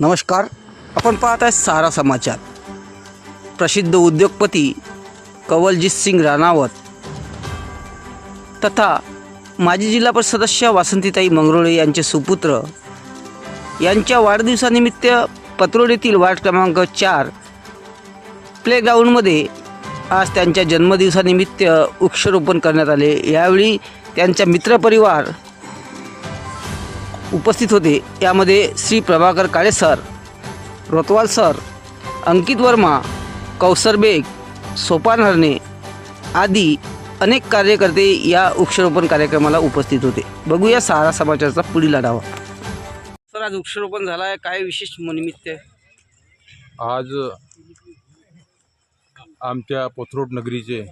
नमस्कार. आपण पाहत आहे सारा समाचार. प्रसिद्ध उद्योगपती कवलजीत सिंग राणावत तथा माजी जिल्हा परिषद सदस्य वासंतीताई मंगरोळे यांचे सुपुत्र यांच्या वाढदिवसानिमित्त पत्रोडीतील वार्ड क्रमांक चार प्लेग्राऊंडमध्ये आज त्यांच्या जन्मदिवसानिमित्त वृक्षारोपण करण्यात आले. यावेळी त्यांचा मित्रपरिवार उपस्थित होते. यामध्ये श्री प्रभाकर काळे सर रोतवाल सर अंकित वर्मा कौसर बेग सोपान हरणे आदी अनेक कार्यकर्ते या वृक्षारोपण कार्यक्रमाला उपस्थित होते. बघूया सारा समाचारचा पुढील आढावा. सर आज वृक्षारोपण झाला आहे काय विशेष निमित्त आहे? आज आमच्या पोथरोड नगरीचे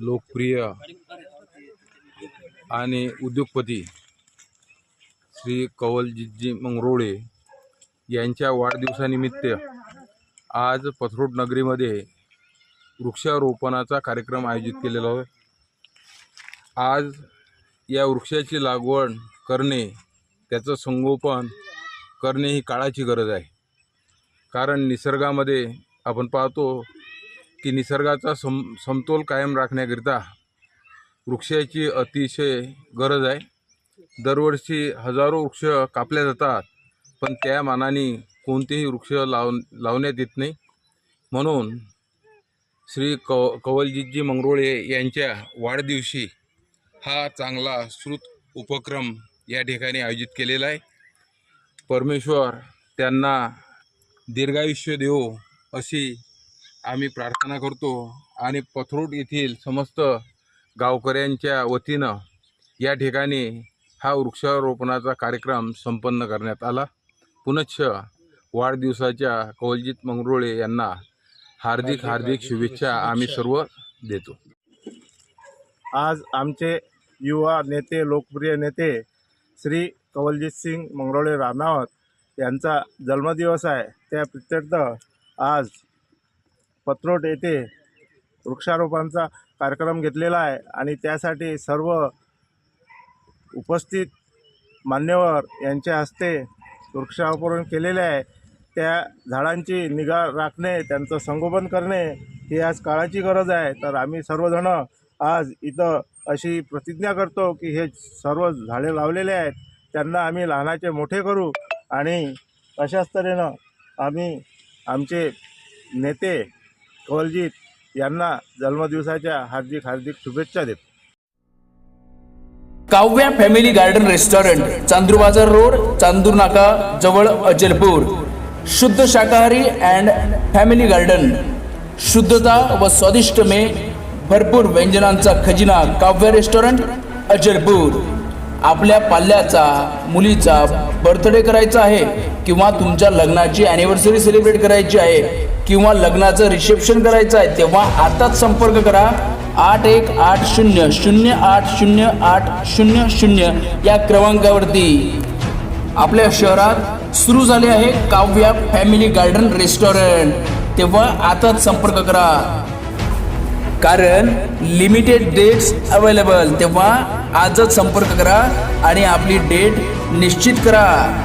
लोकप्रिय आणि उद्योगपती श्री कवलजीजी मंगरोळे यांच्या वाढदिवसानिमित्त आज पथरोट नगरीमध्ये वृक्षारोपणाचा कार्यक्रम आयोजित केलेला आहे आज या वृक्षाची लागवड करणे त्याचं संगोपन करणे ही काळाची गरज आहे. कारण निसर्गामध्ये आपण पाहतो की निसर्गाचा सम समतोल कायम राखण्याकरिता वृक्षाची अतिशय गरज आहे. दरवर्षी हजारो वृक्ष कापल्या जातात पण त्या मानाने कोणतेही वृक्ष लाव लावण्यात येत नाही. म्हणून श्री कव कवलजीतजी मंगरोळे यांच्या वाढदिवशी हा चांगला श्रुत उपक्रम या ठिकाणी आयोजित केलेला आहे. परमेश्वर त्यांना दीर्घायुष्य देव अशी आम्ही प्रार्थना करतो आणि पथरूट येथील समस्त गावकऱ्यांच्या वतीनं या ठिकाणी हा वृक्षारोपणाचा कार्यक्रम संपन्न करण्यात आला. पुनश्च वाढदिवसाच्या कवलजीत मंगरोळे यांना हार्दिक हार्दिक शुभेच्छा आम्ही सर्व देतो. आज आमचे युवा नेते लोकप्रिय नेते श्री कवलजीत सिंग मंगरोळे राणावत यांचा जन्मदिवस आहे. त्या प्रित्यर्थ आज पत्रोट येथे वृक्षारोपणाचा कार्यक्रम घेतलेला आहे आणि त्यासाठी सर्व उपस्थित मान्यवर यांच्या हस्ते वृक्षारोपण केलेले आहे. त्या झाडांची निगा राखणे त्यांचं संगोपन करणे ही आज काळाची गरज आहे. तर आम्ही सर्वजणं आज इथं अशी प्रतिज्ञा करतो की हे सर्व झाडे लावलेले आहेत त्यांना आम्ही लहानाचे मोठे करू आणि अशाच तऱ्हेनं आम्ही आमचे नेते कवलजीत यांना जन्मदिवसाच्या हार्दिक हार्दिक शुभेच्छा देतो. Kavya family garden restaurant Chandur Bazar road Chandur नाका जवळ अचलपूर शुद्ध शाकाहारी अँड फॅमिली गार्डन. शुद्धता व स्वादिष्ट मे भरपूर व्यंजनांचा खजिना काव्य रेस्टॉरंट अचलपूर आपल्या पाल्याचा मुलीचा बर्थडे करायचा आहे किंवा तुमच्या लग्नाची अॅनिव्हर्सरी सेलिब्रेट करायची आहे किंवा लग्नाचं रिसेप्शन करायचं आहे तेव्हा आताच संपर्क करा. आठ एक आठ शून्य शून्य आठ शून्य आठ शून्य शून्य या क्रमांकावरती आपल्या शहरात सुरू झाले आहे काव्या फॅमिली गार्डन रेस्टॉरंट. तेव्हा आताच संपर्क करा. कारण लिमिटेड डेट्स अवेलेबल. तेव्हा आजच संपर्क करा आणि आपली डेट निश्चित करा.